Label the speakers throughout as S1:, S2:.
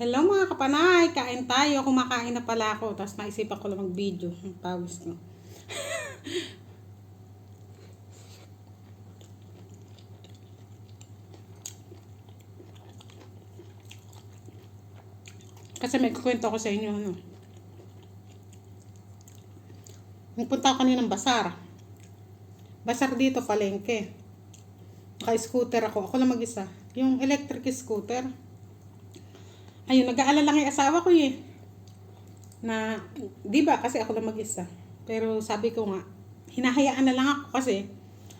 S1: Hello mga kapanay, kain tayo. Kumakain na pala ako. Tapos naisipan ko lang mag-video. Ang pawis ko. Kasi may kukwento ko sa inyo. Ano. Nagpunta ako kanina ng basar. Basar dito, palengke. Naka-scooter ako. Ako lang mag-isa. Yung electric scooter. Ayun, nag-aalala yung asawa ko eh. Na, di ba, kasi ako lang mag-isa. Pero sabi ko nga, hinahayaan na lang ako kasi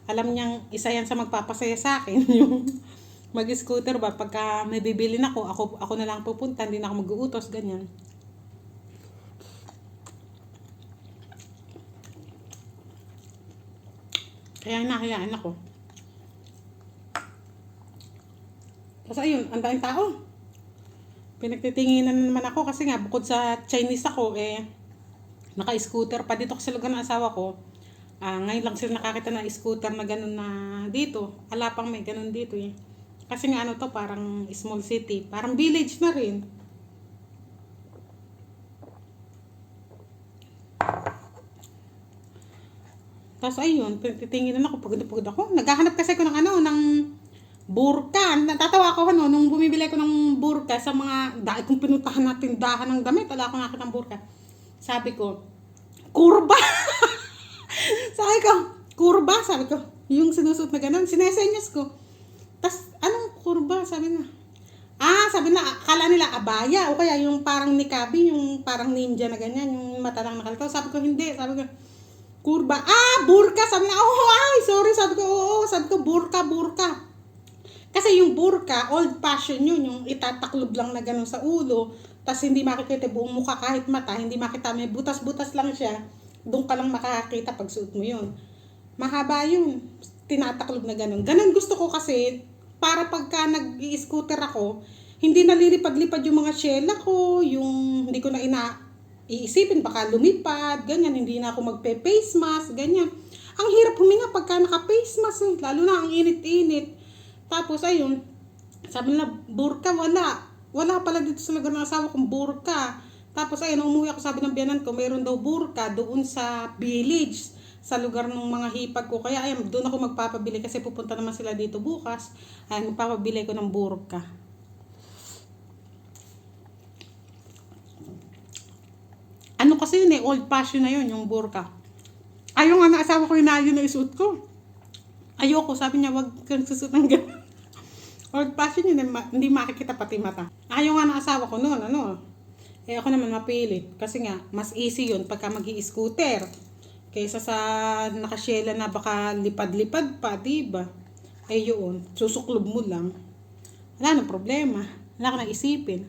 S1: alam niyang isa yan sa magpapasaya sa akin. Yung mag-scooter ba, pagka may bibilin ako, ako, ako na lang pupunta, hindi na ako mag-uutos, ganyan. Kaya hinahayaan ako. Tapos ayun, ang daming tao. Pinagtitinginan naman ako kasi nga bukod sa Chinese ako eh naka-scooter pa dito sa lugar ng asawa ko. Ah, ngayon lang sila nakakita ng scooter na ganun na dito. Ala pang may ganun dito eh. Kasi nga ano to parang small city, parang village na rin. Tapos ayun, titingin ako, pagod na pagod ako. Naghahanap kasi ako ng ano, ng burka. Natatawa ako ano, nung bumibili ko ng burka sa mga, dahil kung pinuntahan na tindahan ng damit, wala akong nakita ng burka. Sabi ko, kurba! sabi ko, kurba? Sabi ko, yung sinusuot na ganun, sinesenyas ko. Tapos, anong kurba? Sabi na, ah, sabi na, akala nila abaya, o kaya yung parang nikabi, yung parang ninja na ganyan, yung mata lang nakalito. Sabi ko, hindi. Sabi ko, kurba. Ah, burka. Sabi na, oh, ay, sorry. Sabi ko, oo, sabi ko, burka, burka. Kasi yung burka, old fashion yun, yung itataklob lang na gano'n sa ulo, tapos hindi makikita buong mukha kahit mata, hindi makita, may butas-butas lang siya, doon ka lang makakita pag suot mo yun. Mahaba yun, tinataklob na gano'n. Ganon gusto ko kasi, para pagka nag-i-scooter ako, hindi nalilipad-lipad yung mga shela ko, yung hindi ko na ina iisipin, baka lumipad, ganyan, hindi na ako magpe-face mask, ganyan. Ang hirap huminga pagka naka-face mask eh, lalo na ang init-init. Tapos ayun, sabi nila, burka, wala. Wala pala dito sa lugar ng asawa kong burka. Tapos ayun, umuwi ako, sabi ng biyanan ko, mayroon daw burka doon sa village, sa lugar ng mga hipag ko. Kaya ayun, doon ako magpapabili kasi pupunta naman sila dito bukas. Ay, magpapabili ko ng burka. Ano kasi yun eh, old fashion na yun, yung burka. Ayaw nga na asawa ko yung yun na isuot ko. Ayoko, sabi niya, wag kang susuot ng ganun. Old fashion ma- hindi makikita pati mata. Ayaw nga ng asawa ko noon, ano. Eh ako naman mapilit. Kasi nga, mas easy yun pagka mag scooter Kaysa sa nakasyela na baka lipad-lipad pa, diba? Eh yun, susuklob mo lang. Wala nang problema. Wala ka nang isipin.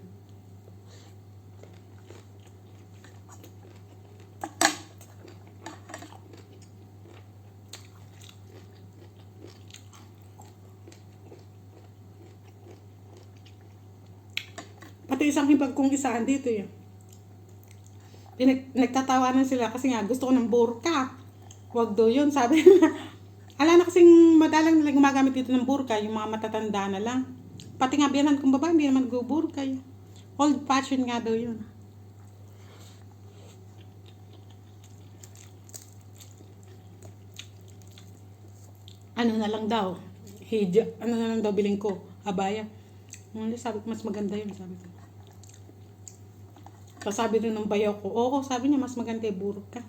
S1: Pati isang hibag kong isahan dito yun. Pinag, nagtatawanan sila kasi nga gusto ko ng burka. Huwag daw yun. Sabi na, ala na kasing madalang nila gumagamit dito ng burka, yung mga matatanda na lang. Pati nga biyanan kong babae, hindi naman burka yun. Old fashion nga daw yun. Ano na lang daw, hijab, ano na lang daw biling ko, abaya. Hindi, sabi ko, mas maganda yun, sabi ko. Tapos sabi rin ng bayaw ko, oo, sabi niya, mas maganda yung burka.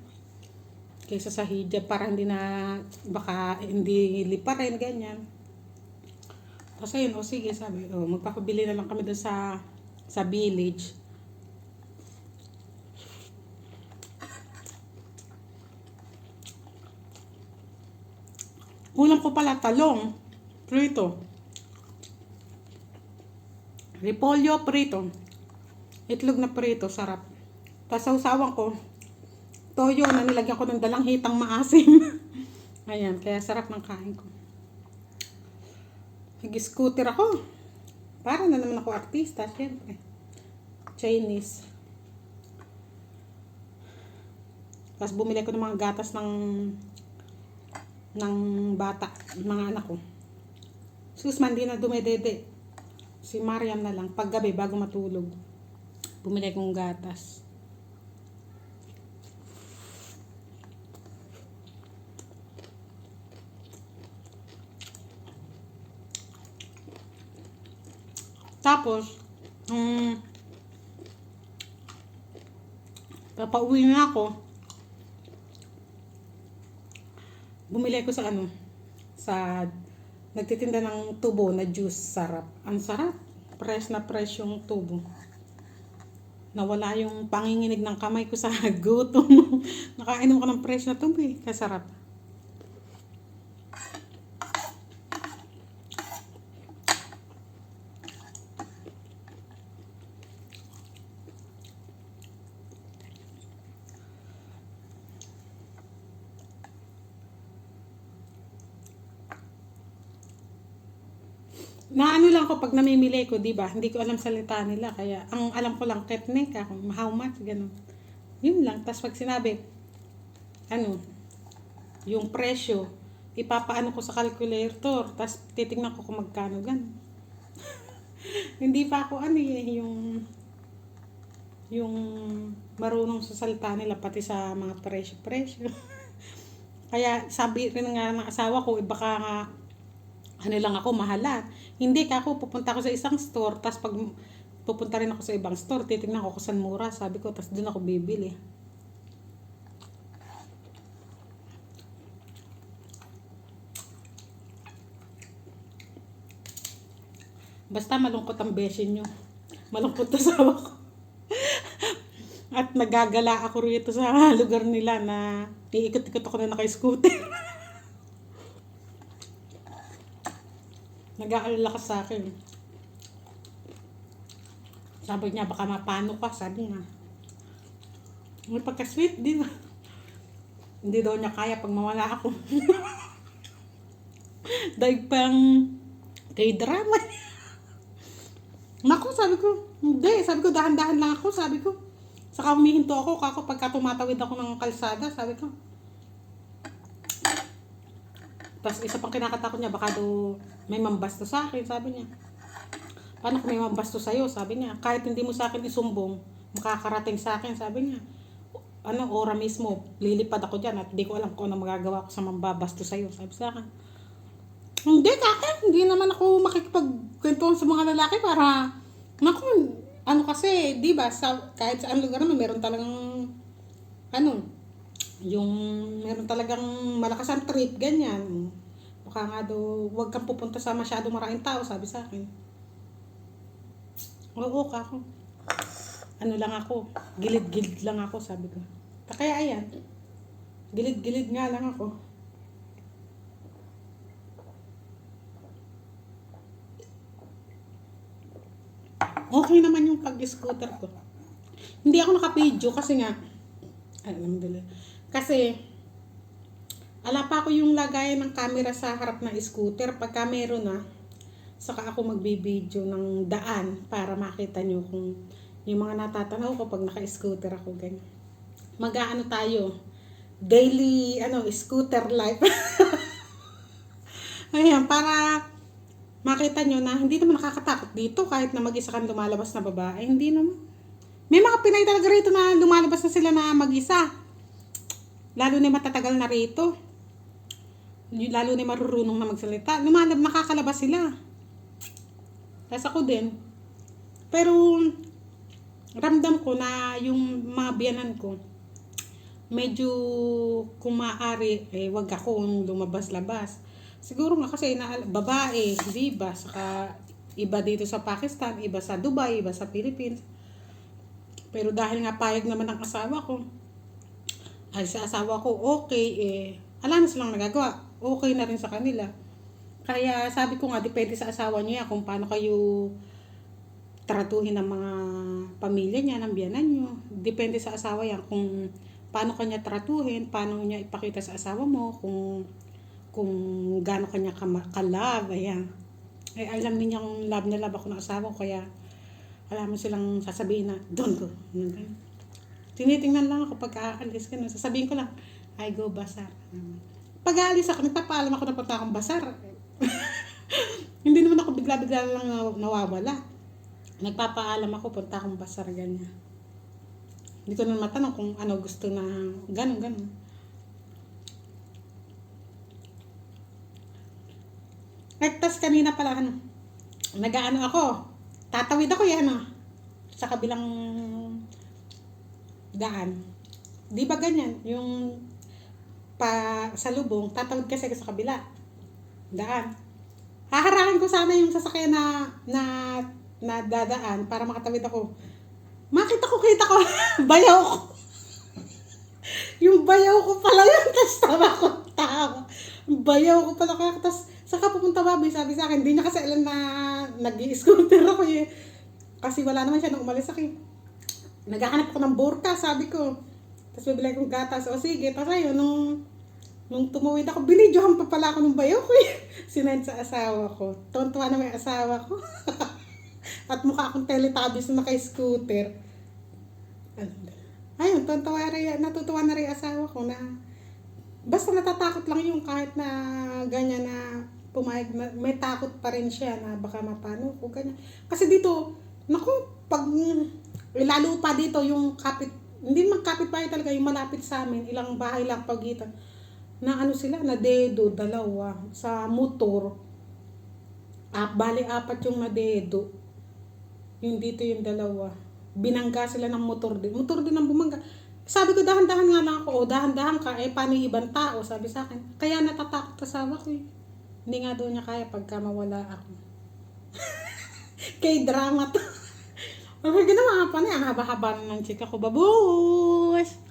S1: Kaysa sa hijab, para hindi na, baka hindi lipa rin, ganyan. Tapos ayun, o sige, sabi, oh, magpapabili na lang kami doon sa, sa village. Ulam ko pala, talong, prito. Repolyo, prito. Itlog na prito, sarap. Tapos sausawan ko, toyo na nilagyan ko ng dalang hitang maasim. Ayan, kaya sarap ng kain ko. Nag-scooter ako. Para na naman ako artista, syempre. Chinese. Tapos bumili ko ng mga gatas ng ng bata, mga anak ko. Sus, man, di na dumedede. Si Mariam na lang, paggabi, bago matulog. Bumili akong gatas. Tapos, um, papauwi na ako. Bumili ako sa ano, sa nagtitinda ng tubo na juice. Sarap. Ang sarap. Fresh na fresh yung tubo. Nawala yung panginginig ng kamay ko sa gutom. Nakainom ko ng fresh na tubo eh. Kasarap. Na ano lang ko pag namimili ko, di ba? Hindi ko alam salita nila. Kaya, ang alam ko lang, ketnek, ako, how much, ganun. Yun lang. Tapos pag sinabi, ano, yung presyo, ipapaano ko sa calculator, tapos titignan ko kung magkano, ganun. Hindi pa ako, ano eh, yung, yung marunong sa salita nila, pati sa mga presyo-presyo. Kaya sabi rin nga ng asawa ko, eh, baka nga, ano lang ako, mahala. Hindi ka ako, pupunta ako sa isang store, tapos pag pupunta rin ako sa ibang store, titignan ko kung saan mura, sabi ko, tapos doon ako bibili. Basta malungkot ang besin nyo. Malungkot na sawa ko. At nagagala ako rito sa lugar nila na iikot-ikot ako na naka-scooter. Nag-aalala ka sa akin. Sabi niya, baka mapano ka, sabi niya. May pagka-sweet din. Hindi daw niya kaya pag mawala ako. Daig pang kay drama. Naku, sabi ko, hindi. Sabi ko, dahan-dahan lang ako. Sabi ko, saka humihinto ako. Kako pagka tumatawid ako ng kalsada, sabi ko. Tapos isa pang kinakatakot niya, baka daw may mambasto sa akin, sabi niya. Paano kung may mambasto sa'yo? Sabi niya, kahit hindi mo sa akin isumbong, makakarating sa akin, sabi niya. Ano, ora mismo, lilipad ako dyan at di ko alam kung ano magagawa ko sa mambabasto sa'yo, sabi sa akin. Hindi, kaka, hindi naman ako makikipagkwentuhan sa mga lalaki para, naku, ano kasi, di ba, sa, kahit saan lugar naman, meron talagang, ano, yung, meron talagang malakas ang trip, ganyan. Baka nga daw, huwag kang pupunta sa masyado maraming tao, sabi sa akin. Oo, kako. Ano lang ako, gilid-gilid lang ako, sabi ko. Kaya ayan, gilid-gilid nga lang ako. okay naman yung pag-scooter ko. Hindi ako naka-video kasi nga, alhamdulillah. Kasi, ala pa ako yung lagay ng camera sa harap ng scooter. Pagka meron na, saka ako magbibideo ng daan para makita nyo kung yung mga natatanaw ko pag naka-scooter ako ganyan. Mag-ano tayo, daily, ano, scooter life. Ayan, para makita nyo na hindi naman nakakatakot dito kahit na mag-isa kang lumalabas na babae. Hindi naman. May mga Pinay talaga rito na lumalabas na sila na mag-isa. Lalo na matatagal na rito. Lalo na marurunong na magsalita. Lumalab, nakakalabas sila. Tapos ako din. Pero, ramdam ko na yung mga biyanan ko, medyo kung maaari, eh, wag akong lumabas-labas. Siguro nga kasi na babae, di ba? Saka iba dito sa Pakistan, iba sa Dubai, iba sa Philippines. Pero dahil nga payag naman ang asawa ko, ay sa asawa ko, okay, eh, ala na silang nagagawa. Okay na rin sa kanila. Kaya sabi ko nga, depende sa asawa niya kung paano kayo tratuhin ng mga pamilya niya, ng biyanan niyo. Depende sa asawa yan kung paano kanya tratuhin, paano niya ipakita sa asawa mo, kung kung gaano kanya ka-love, ayan. Eh, alam niya kung love na love ako ng asawa ko, kaya alam mo silang sasabihin na, don't go. Tinitingnan lang ako pag aalis ka na. Sasabihin ko lang, I go basar. Pag aalis ako, nagpapaalam ako na punta akong basar. Hindi naman ako bigla-bigla lang nawawala. nagpapaalam ako, punta akong basar, ganyan. Hindi ko na matanong kung ano gusto na ganun, ganun. At tas kanina pala, ano, nag-ano ako, tatawid ako yan, ano, sa kabilang daan. Di ba ganyan? Yung pa sa lubong, tatawid kasi ako sa kabila. Daan. Haharangin ko sana yung sasakyan na na na dadaan para makatawid ako. Makita ko, kita ko, bayaw ko. yung bayaw ko pala yun, tapos tama ko tao. Bayaw ko pala kaya, tapos saka pumunta babi, sabi sa akin, hindi niya kasi alam na nag-i-scooter ako eh. Kasi wala naman siya nung umalis ako eh. Naghahanap ako ng burka, sabi ko. Tapos bibili kong gatas. O sige, tapos ayun, nung, nung tumuwid ako, binidyohan pa pala ako ng bayaw ko. Sinend sa asawa ko. Tontuwa na may asawa ko. At mukha akong teletubbies na naka-scooter. Ayun, tontuwa rin, natutuwa na rin asawa ko na basta natatakot lang yung kahit na ganyan na pumayag may takot pa rin siya na baka mapano ko ganyan. Kasi dito, naku, pag lalo pa dito yung kapit, hindi man kapit bahay talaga, yung malapit sa amin, ilang bahay lang pagitan, na ano sila, na dedo, dalawa, sa motor, ah, bali apat yung na dedo, yung dito yung dalawa, binangga sila ng motor din, motor din ang bumangga, sabi ko, dahan-dahan nga lang ako, o dahan-dahan ka, eh, paano ibang tao, sabi sa akin, kaya natatakot asawa ko eh. Hindi nga daw niya kaya pagka mawala ako. Kay drama to. Okay, ginawa pa na. Ang haba-haba ng chika ko. Babush!